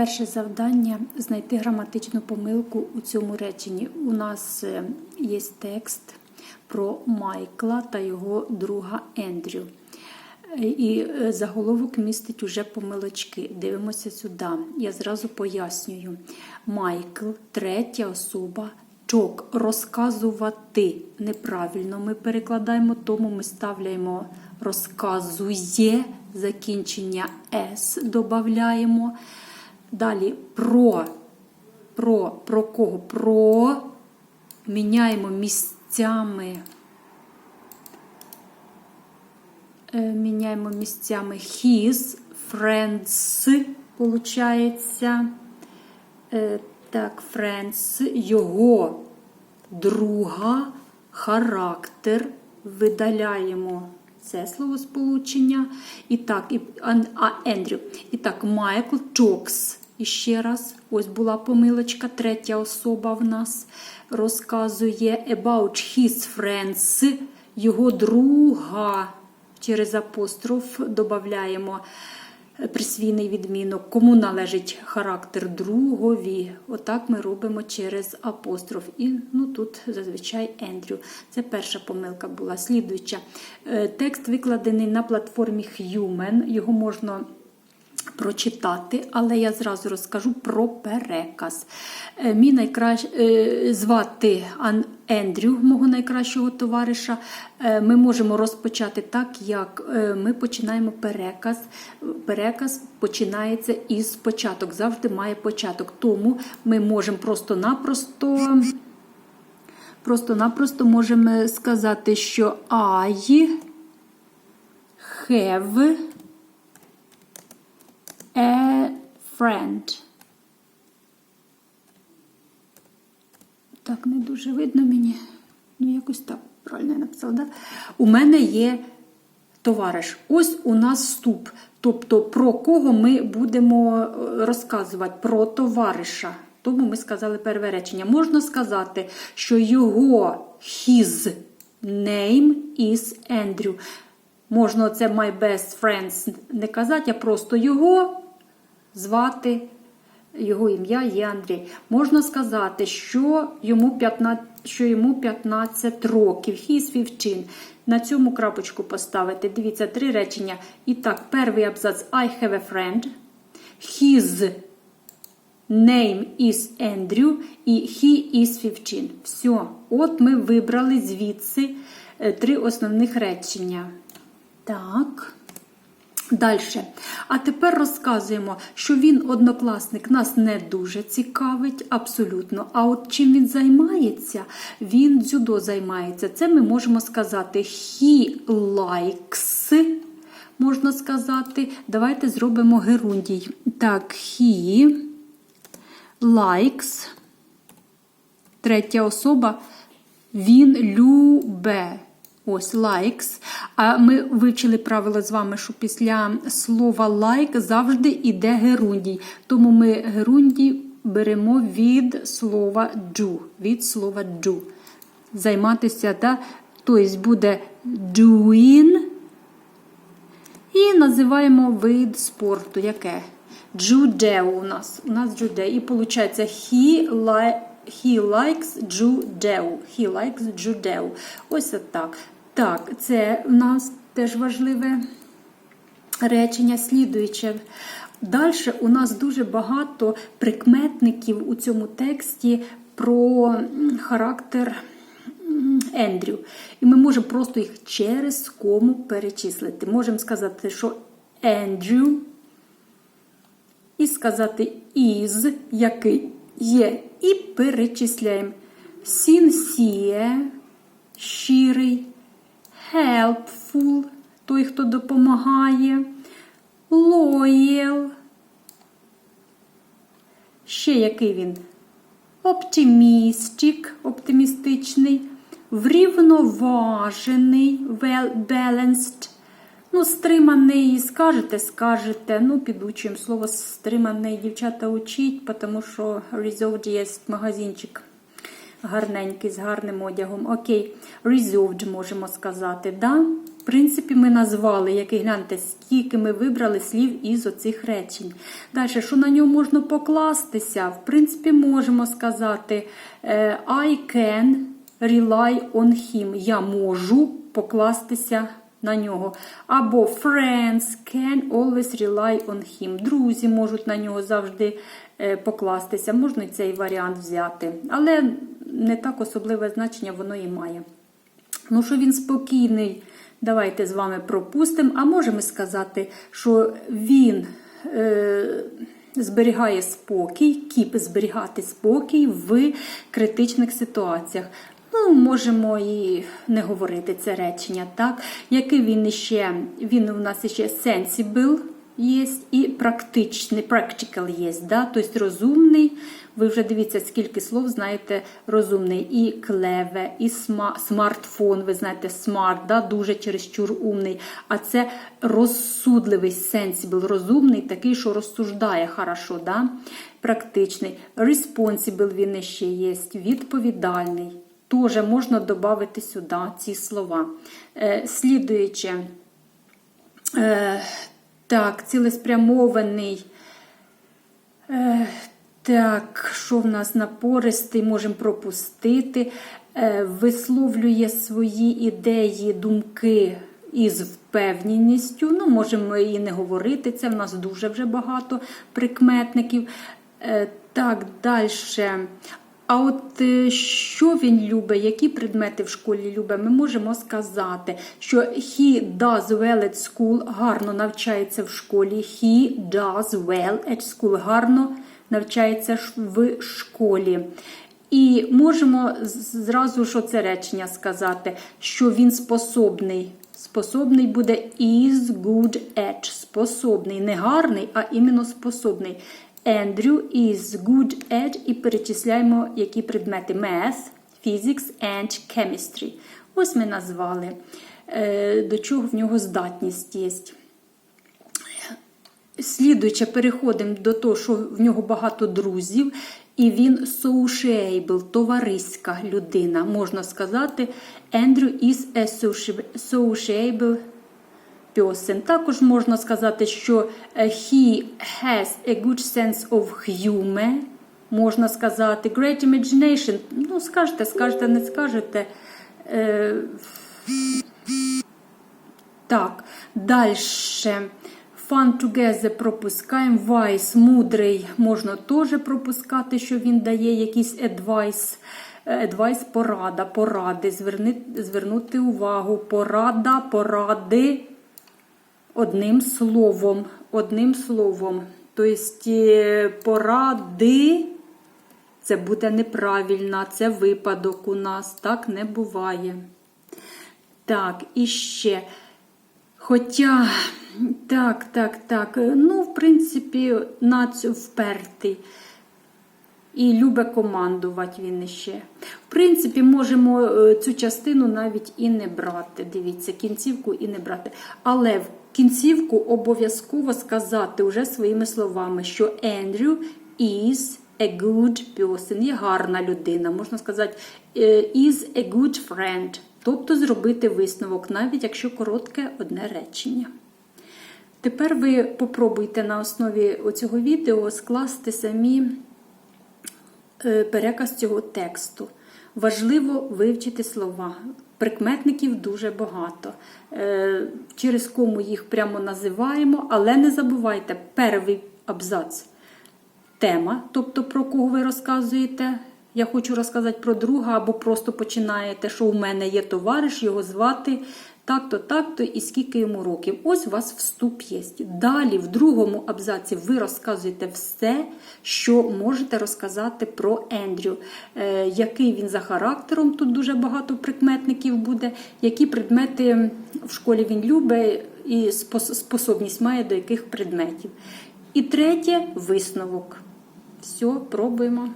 Перше завдання знайти граматичну помилку у цьому реченні. У нас е, є текст про Майкла та його друга Ендрю. Е, І е, заголовок містить уже помилочки. Дивимося сюди. Я зразу пояснюю. Майкл, третя особа, чок розказувати неправильно. Ми перекладаємо, тому ми ставляємо розказує, закінчення С додаємо. Далі про, про, про кого? Про міняємо місцями. Е, Міняємо місцями his, friends, получається. Е, Так, friends, його друга, характер. Видаляємо це словосполучення. І так, а, Ендрю. І так, Майкл Джокс. І ще раз, ось була помилочка, третя особа в нас розказує about his friends, його друга. Через апостроф додаємо присвійний відмінок, кому належить характер другові. Отак ми робимо через апостроф. І ну, тут зазвичай Ендрю. Це перша помилка була. Слідуюча. Е, Текст викладений на платформі Human. Його можна прочитати, але я зразу розкажу про переказ. Е, Мій найкращ... е, звати Ан- Ендрю, мого найкращого товариша. Е, Ми можемо розпочати так, як ми починаємо переказ. Переказ починається із початок, завжди має початок. Тому ми можемо просто-напросто. Просто-напросто можемо сказати, що I have a friend. Так, не дуже видно мені. Ну, якось так правильно я написала, да? У мене є товариш. Ось у нас вступ. Тобто, про кого ми будемо е, розказувати? Про товариша. Тому ми сказали перве речення. Можна сказати, що його his name is Andrew. Можна це my best friends не казати, а просто його звати, його ім'я є Андрій. Можна сказати, що йому 15, що йому 15 років. He's 15. На цьому крапочку поставити. Дивіться, три речення. І так, перший абзац I have a friend. His name is Andrew і he is 15. Все. От ми вибрали звідси е, три основних речення. Так. Далі. А тепер розказуємо, що він однокласник нас не дуже цікавить, абсолютно. А от чим він займається? Він дзюдо займається. Це ми можемо сказати he likes. Можна сказати, давайте зробимо герундій. Так, he likes. Третя особа. Він любе. Ось likes. А ми вивчили правило з вами, що після слова like завжди йде герундій. Тому ми герундій беремо від слова do. Від слова do. Займатися, да? тобто буде doing. І називаємо вид спорту. Яке? Judo у нас. У нас judo. І виходить he, li he likes judo. He likes judo. Ось так. Так, це в нас теж важливе речення слідуюче. Далі у нас дуже багато прикметників у цьому тексті про характер Ендрю. І ми можемо просто їх через кому перечислити. Можемо сказати, що Ендрю, і сказати is, який є, і перечисляємо. Sincere, щирий, helpful, той, хто допомагає, loyal. Ще який він? Optimistic, оптимістичний, врівноважений, well balanced. Ну, стриманий, скажете, скажете. Ну, підучуємо слово стриманий. Дівчата учіть, тому що Resolved є магазинчик гарненький, з гарним одягом. Окей, resolved можемо сказати, да? принципі, ми назвали, який гляньте, скільки ми вибрали слів із оцих речень. Далі, що на нього можна покластися? В принципі, можемо сказати е, I can rely on him. Я можу покластися на нього. Або friends can always rely on him. Друзі можуть на нього завжди покластися. Можна цей варіант взяти. Але не так особливе значення воно і має. Ну, що він спокійний, давайте з вами пропустимо. А можемо сказати, що він е, зберігає спокій, кіп зберігати спокій в критичних ситуаціях. Ну, можемо і не говорити це речення, так? Який він ще, він у нас ще sensible є і практичний, practical є, да? тобто розумний. Ви вже дивіться, скільки слов знаєте розумний. І клеве, і сма, смартфон, ви знаєте, смарт, да? дуже чересчур умний. А це розсудливий, sensible, розумний, такий, що розсуждає хорошо, да? практичний. Responsible він ще є, відповідальний. Тоже можна додати сюди ці слова. Е, слідуюче, е, так, цілеспрямований. Е, так, що в нас напористий, можемо пропустити, е, висловлює свої ідеї, думки із впевненістю. Ну, можемо і не говорити, це в нас дуже вже багато прикметників. Е, так, далі. А от е, що він любить, які предмети в школі любить, ми можемо сказати, що he does well at school, гарно навчається в школі. He does well at school, гарно навчається в школі. І можемо зразу що це речення сказати, що він способний. Способний буде is good at. Способний, не гарний, а іменно способний. Andrew is good at і перечисляємо, які предмети Math, Physics and Chemistry. Ось ми назвали, е, до чого в нього здатність є. Слідуючи, переходимо до того, що в нього багато друзів, і він sociable, товариська людина. Можна сказати, Andrew is a sociable- person. Також можна сказати, що е, he has a good sense of humor. Можна сказати, great imagination. Ну, скажете, скажете, не скажете. Е, так, далі. Fun together пропускаємо. Wise, мудрий, можна теж пропускати, що він дає якийсь advice. Advice – порада, поради, зверни, звернути увагу, порада, поради одним словом. Одним словом. Тобто е, поради це буде неправильно, це випадок у нас, так не буває. Так, і ще. Хоча, так, так, так. Ну, в принципі, нац впертий. І любе командувати він іще. В принципі, можемо е, цю частину навіть і не брати. Дивіться, кінцівку і не брати. Але в кінцівку обов'язково сказати уже своїми словами, що Andrew is a good person, є гарна людина. Можна сказати, е, is a good friend. Тобто зробити висновок, навіть якщо коротке одне речення. Тепер ви попробуйте на основі цього відео скласти самі переказ цього тексту. Важливо вивчити слова. Прикметників дуже багато. Е, Через кому їх прямо називаємо, але не забувайте перший абзац. Тема, тобто про кого ви розказуєте. Я хочу розказати про друга, або просто починаєте, що у мене є товариш, його звати так-то, так-то, і скільки йому років. Ось у вас вступ є. Далі, в другому абзаці, ви розказуєте все, що можете розказати про Ендрю. Е, який він за характером, тут дуже багато прикметників буде, які предмети в школі він любить і спос- способність має до яких предметів. І третє висновок. Все, пробуємо.